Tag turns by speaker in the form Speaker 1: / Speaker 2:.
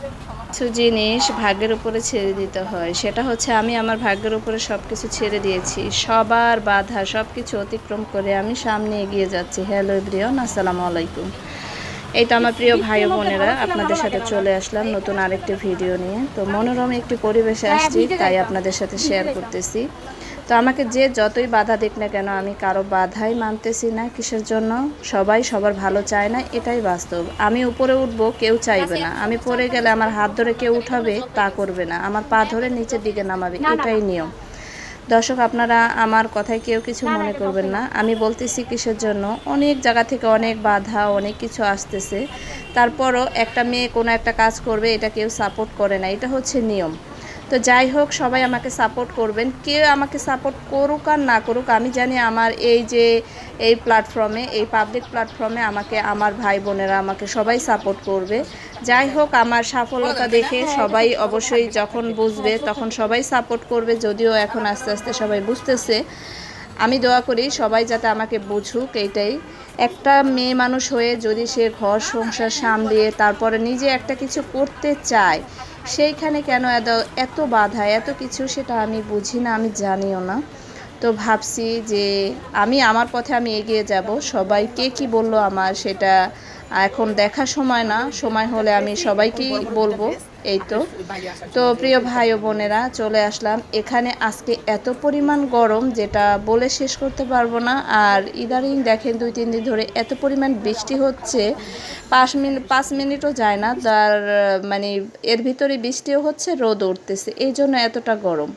Speaker 1: কিছু জিনিস ভাগ্যের উপরে ছেড়ে দিতে হয়। সেটা হচ্ছে আমি আমার ভাগ্যের উপরে সব কিছু ছেড়ে দিয়েছি। সবার বাধা সব কিছু অতিক্রম করে আমি সামনে এগিয়ে যাচ্ছি। হ্যালো এভরিওন আসসালামু আলাইকুম। এই তো আমার প্রিয় ভাই বোনেরা, আপনাদের সাথে চলে আসলাম নতুন আরেকটি ভিডিও নিয়ে। তো মনোরম একটি পরিবেশে আসছি, তাই আপনাদের সাথে শেয়ার করতেছি। তো আমাকে যে যতই বাধা দিক না কেন আমি কারও বাধাই মানতেছি না কিসের জন্য? সবাই সবার ভালো চায় না এটাই বাস্তব। আমি উপরে উঠবো কেউ চাইবে না। আমি পড়ে গেলে আমার হাত ধরে কেউ উঠাবে তা করবে না। আমার পা ধরে নিচের দিকে নামাবে এটাই নিয়ম। দর্শক আপনারা আমার কথায় কেউ কিছু মনে করবেন না আমি বলতেছি কিসের জন্য? অনেক জায়গা থেকে অনেক বাধা অনেক কিছু আসতেছে। তারপরও একটা মেয়ে কোনো একটা কাজ করবে এটা কেউ সাপোর্ট করে না। এটা হচ্ছে নিয়ম। তো যাই হোক, সবাই আমাকে সাপোর্ট করবেন। কেউ আমাকে সাপোর্ট করুক আর না করুক, আমি জানি আমার এই যে, এই প্ল্যাটফর্মে এই পাবলিক প্ল্যাটফর্মে আমাকে, আমার ভাই বোনেরা আমাকে সবাই সাপোর্ট করবে। যাই হোক, আমার সফলতা দেখে সবাই অবশ্যই যখন বুঝবে, তখন সবাই সাপোর্ট করবে, যদিও এখন আস্তে আস্তে সবাই বুঝতেছে। আমি দোয়া করি সবাই যাতে আমাকে বুঝুক, এইটাই। একটা মেয়ে মানুষ হয়ে যদি সে ঘর, সংসার সামলিয়ে তারপরে নিজে একটা কিছু করতে চায় সেইখানে কেন এত এত বাধা, এত কিছু সেটা আমি বুঝি না, আমি জানিও না। তো ভাবছি যে আমি, আমার পথে আমি এগিয়ে যাব, সবাই কে কী বলল আমার সেটা এখন দেখার সময় না, সময় হলে আমি সবাইকেই বলব, এই তো। তো প্রিয় ভাই ও বোনেরা, চলে আসলাম। এখানে আজকে এত পরিমাণ গরম যেটা বলে শেষ করতে পারব না। আর ইদারিং দেখেন দুই, তিন দিন ধরে এত পরিমাণ বৃষ্টি হচ্ছে, পাঁচ মিনিট পাঁচ মিনিটও যায় না। তার মানে এর ভিতরে বৃষ্টিও হচ্ছে, রোদ উঠতেছে। এই জন্য এতটা গরম।